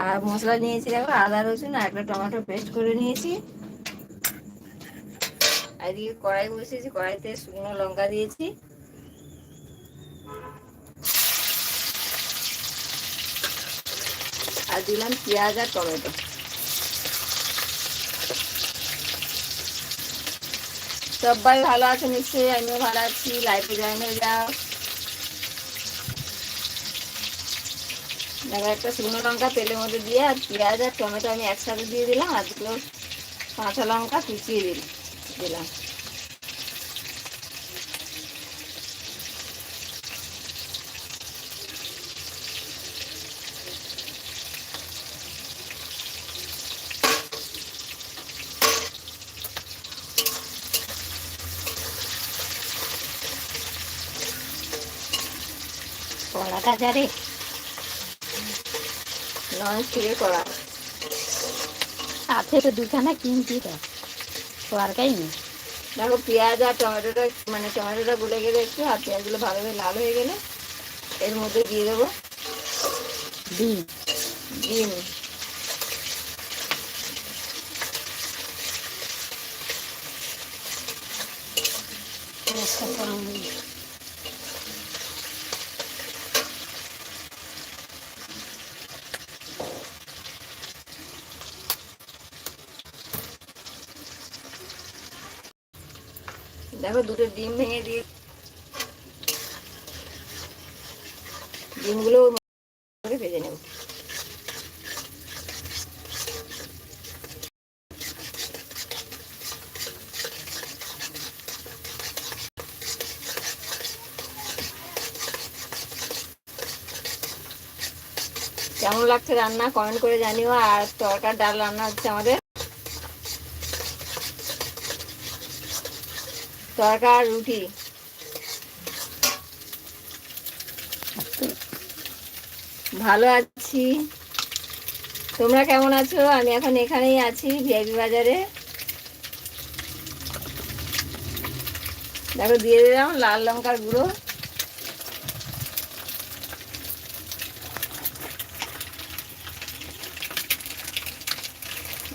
আর মশলা নিয়েছি দেখো, আদা, রসুন আর একটা টমেটো পেস্ট করে নিয়েছি। আর এদিকে কড়াই বসিয়েছি, কড়াইতে শুকনো লঙ্কা দিয়েছি। আর দিলাম পেঁয়াজ আর টমেটো। সবাই ভালো আছে নিশ্চয়ই, আমিও ভালো আছি লাইফে জয়েন হয়ে যাও। দেখো একটা শুকনো লঙ্কা তেলের মধ্যে দিয়ে আর পেঁয়াজ আর টমেটো আমি একসাথে দিয়ে দিলাম, আর দুটো কাঁচা লঙ্কা কুচিয়ে দিল দিলাম। কলাটা যারে নন স্টিকের কড়া সাথে তো দুখানা কিনছি তো তরকারি নেই দেখো পেঁয়াজ আর টমেটোটা মানে টমেটোটা গুলে গেলে একটু আর পেঁয়াজগুলো ভালোভাবে লাল হয়ে গেলে এর মধ্যে দিয়ে দেবো। ডিম। ডিম। একটা কম দেখো দুটো ডিম ভেঙে দিয়ে ডিমগুলো ভেজে নেব। কেমন লাগছে রান্না? কমেন্ট করে জানিও। আর তরকার ডাল রান্না হচ্ছে আমাদের। তরকার রুটি। ভালো আছি। তোমরা কেমন আছো? আমি এখন এখানেই আছি, ভিআইপি বাজারে। দেখো, দিয়ে দিলাম লাল লঙ্কার গুঁড়ো।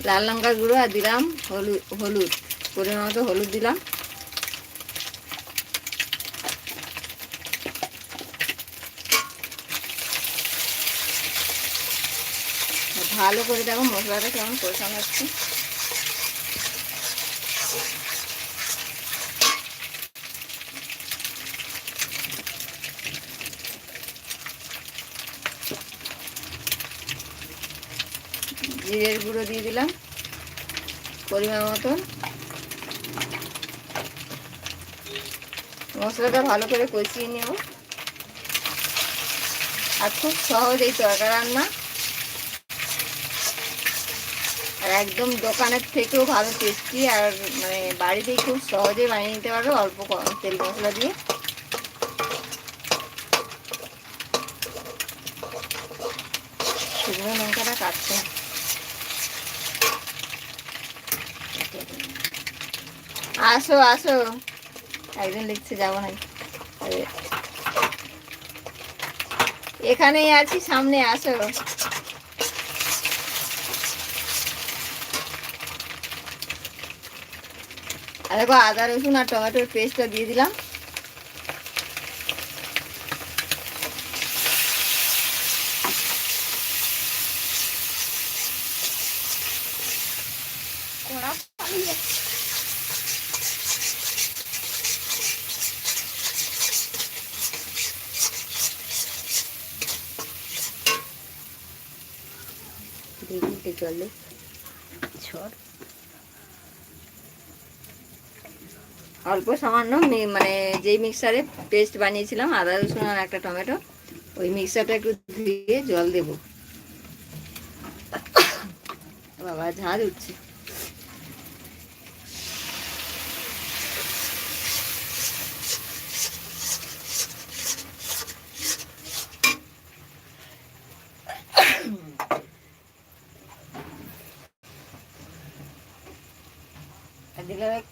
লাল লঙ্কার গুঁড়ো আর দিলাম হলুদ হলুদ। পরিমাণ মতো হলুদ দিলাম। ভালো করে দেখো মশলাটা কেমন কষানো হচ্ছে। জিরের গুঁড়ো দিয়ে দিলাম পরিমাণ মতন মশলাটা ভালো করে কষিয়ে নেব। আর খুব সহজ এই তরকা রান্না আর একদম দোকানের থেকেও ভালো টেস্টি আর মানে বাড়িতেই খুব সহজে বানিয়ে নিতে পারো অল্প তেল মশলা দিয়ে। শুকনো লঙ্কাটা কাটছে আসো আসো। একজন লিখছে, যাব না এখানেই আছি, সামনে আসো। দেখো আদা রসুন আর টমেটোর পেস্টটা দিয়ে দিলাম। দেখি জল দে। অল্প সামান্য মানে যেই মিক্সারে পেস্ট বানিয়েছিলাম, আদা, রসুন আর একটা টমেটো, ওই মিক্সারটা একটু ধুয়ে জল দেবো। বাবা ঝাঁজ উঠছে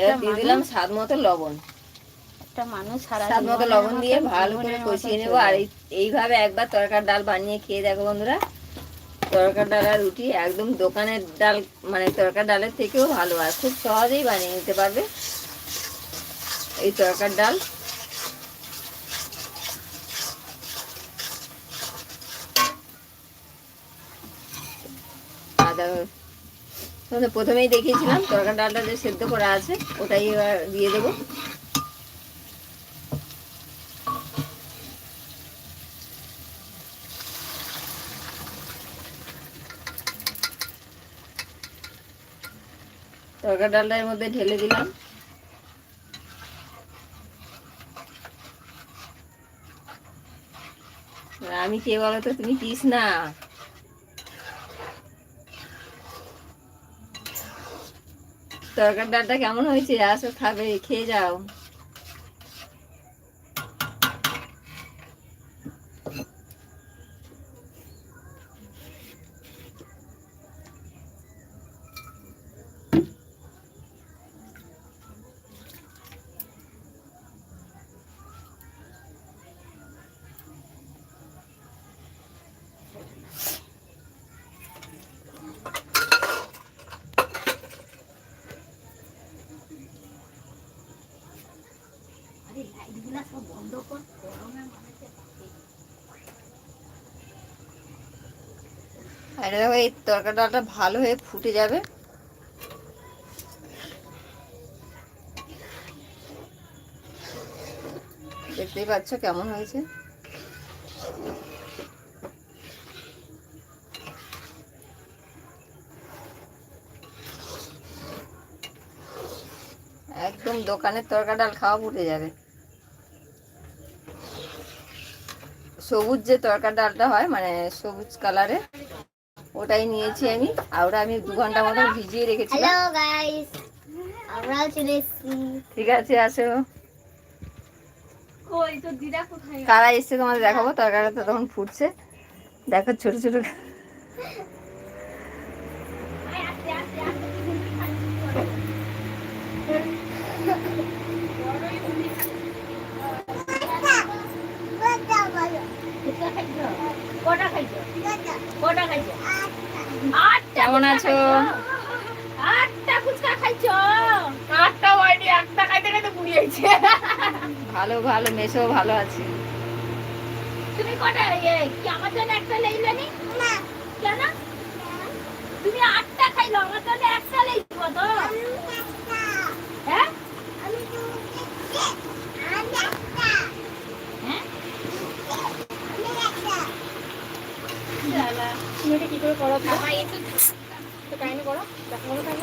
এবার দিয়ে দিলাম স্বাদ মতো লবণ। একটা মানুষ স্বাদ মতো লবণ দিয়ে ভালো করে কষিয়ে নেব। আর এইভাবে একবার তরকার ডাল বানিয়ে খেয়ে দেখো বন্ধুরা। তরকার ডাল আর রুটি একদম দোকানের ডাল মানে তরকার ডালের থেকেও ভালো। আর খুব সহজেই বানিয়ে নিতে পারবে এই তরকার ডাল। আদা তোমাদের প্রথমেই দেখিয়েছিলাম, তরকার ডালটা যে সেদ্ধ করা আছে, ওটাই এবার দিয়ে দেবো। তরকার ডালটা এর মধ্যে ঢেলে দিলাম। আমি কে বলো তো, তুমি পিস না? তরকার ডালটা কেমন হয়েছে? আসো খাবে খেয়ে যাও। আরে লাইটগুলা এই তরকার ডালটা ভালো হয়ে ফুটে যাবে। দেখতেই পাচ্ছ কেমন হয়েছে। একদম দোকানের তরকা ডাল খাওয়া ফুটে যাবে। সবুজ যে তরকার ডালটা হয় মানে সবুজ কালারে ওটাই নিয়েছি আমি। আর ওটা আমি দু ঘণ্টা মতো ভিজিয়ে রেখেছিলাম। হ্যালো গাইস আমরাও চলে এসেছি। ঠিক আছে আসো। কই তো দিদা কোথায়? কারা এসছে তোমাদের দেখাবো? তরকারিটা তো তখন ফুটছে। দেখো ছোট ছোট আস্তে আস্তে আস্তে কটা খাইছো কটা খাইছো আটটা কেমন আছো আটটা ফুচকা খাইছো আটটা হয়নি একটা খাইতে খাইতে পুড়িয়েছে ভালো মেশো ভালো আছে। তুমি কটা কি আমার জন্য একটা লইলে নি? না। কেন? তুমি আটটা খাইলো আমার জন্য একটা লইব তো। হ্যাঁ? হ্যাঁ? তুমি এটা কি করে করো তো? তো কাহিনী করো দেখো কেন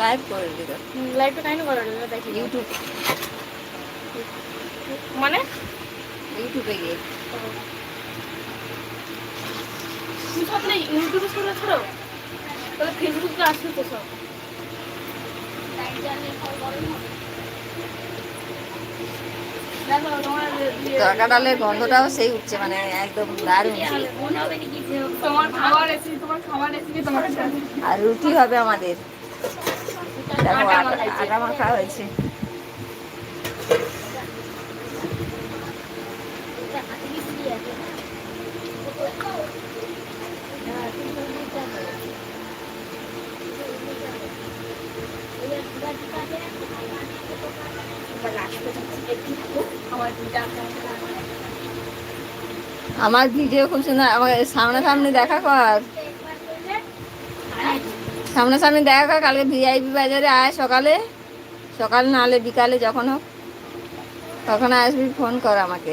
লাইভ করে দিল। লাইভটা কাহিনী করো দেখি। ইউটিউব মানে? ইউটিউবে গিয়ে। তুমি সব নেই ইউটিউবে শুনে ছাড়ো? তাহলে ফেসবুকে আসবে তো সব। দেখো তোমার তরকা ডালের গন্ধটাও সেই উঠছে মানে একদম দারুণ। আর রুটি হবে আমাদের। দেখো। আটা মাখা হয়েছে। আমার ভিডিও খুব সুন্দর আমাকে সামনাসামনি দেখা কর। সামনাসামনি দেখা কর, কালকে ভিআইপি বাজারে আয় সকালে। সকাল নাহলে বিকালে যখন হোক, তখন আসবি ফোন কর আমাকে।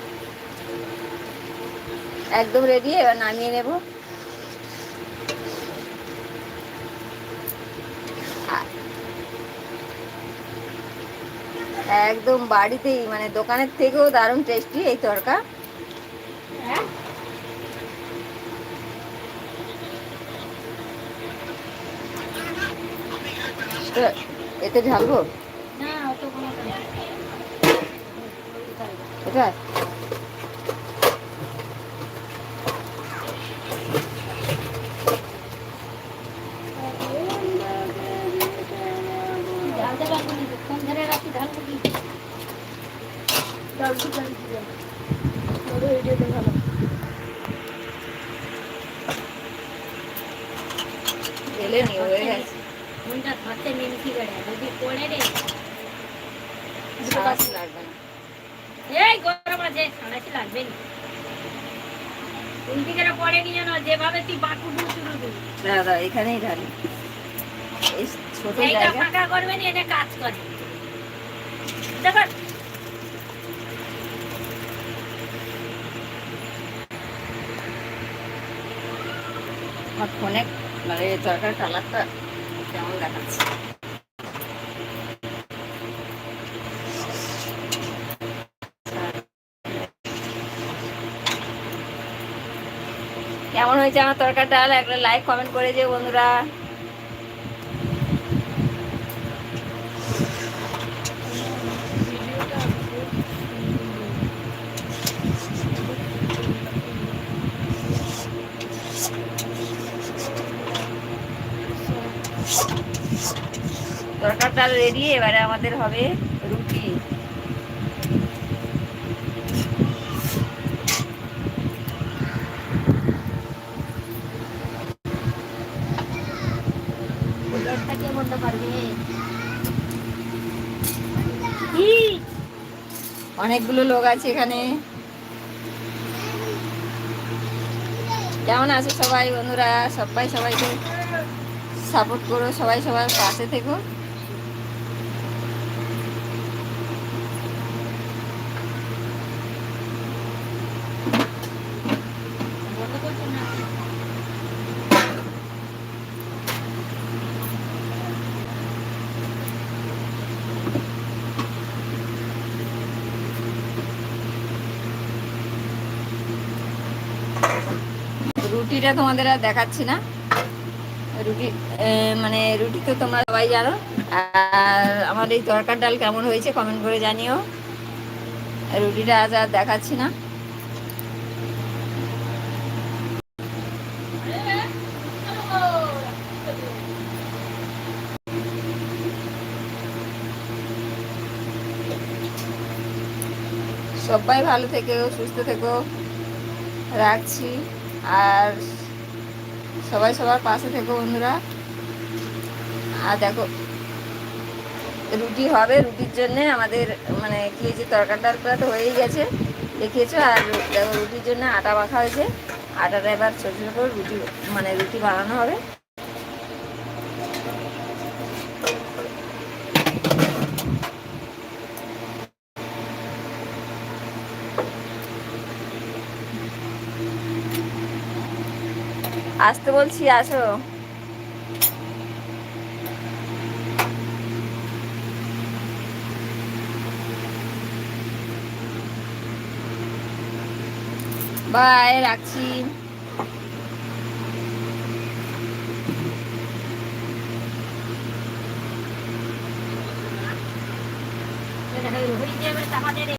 একদম রেডি এবার নামিয়ে নেব একদম বাড়িতেই মানে দোকানের থেকেও দারুণ টেস্টি এই তরকা হ্যাঁ? এতে ঢালবো। এটা ঢালতে পারব না তো, ফোন ধরে রাখি ঢালবো কি ডালটা ডাল দিয়ে দাও। ওরে এটাতে ভালো ঢেলে নি হয়ে গেছে ফোনটা ধরতে নিমকি বেড়ে যদি পড়ে রে দুটো কাজ শাঁস লাগবে না এই গরম আছে লাগবে না পড়ে নি যেন যেভাবে তুই বাকু শুরু দাদা এখানেই ঢালি এই ছোট জায়গা। ফাঁকা করবে না এটা কাজ করে। দেখো আমার ফোনে মানে তরকারি কালারটা কেমন দেখাচ্ছে? কেমন হয়েছে আমার তরকারিটা ডাল? একটা লাইক কমেন্ট করে যে বন্ধুরা। তরকার ডাল রেডি এবারে আমাদের হবে রুটি। অনেকগুলো লোক আছে এখানে। কেমন আছো সবাই বন্ধুরা? সবাই সবাইকে সাপোর্ট করো সবাই সবার পাশে থেকো। রুটিটা তোমাদের আর দেখাচ্ছি না। রুটি মানে রুটি তো তোমরা সবাই জানো। আর আমার এই তরকার ডাল কেমন হয়েছে কমেন্ট করে জানিও। রুটিটা আজ আর দেখাচ্ছি না। সবাই ভালো থেকো, সুস্থ থেকো। রাখছি। আর সবাই সবার পাশে থেকো বন্ধুরা। আর দেখো, রুটি হবে রুটির জন্যে আমাদের মানে কি হয়েছে তরকার তো হয়েই গেছে, দেখিয়েছো? আর দেখো, রুটির জন্য আটা মাখা হয়েছে। আটাটা এবার ছোটো ছোটো করে রুটি মানে রুটি বানানো হবে। আসতে বলছি আসো। বাই রাখছি।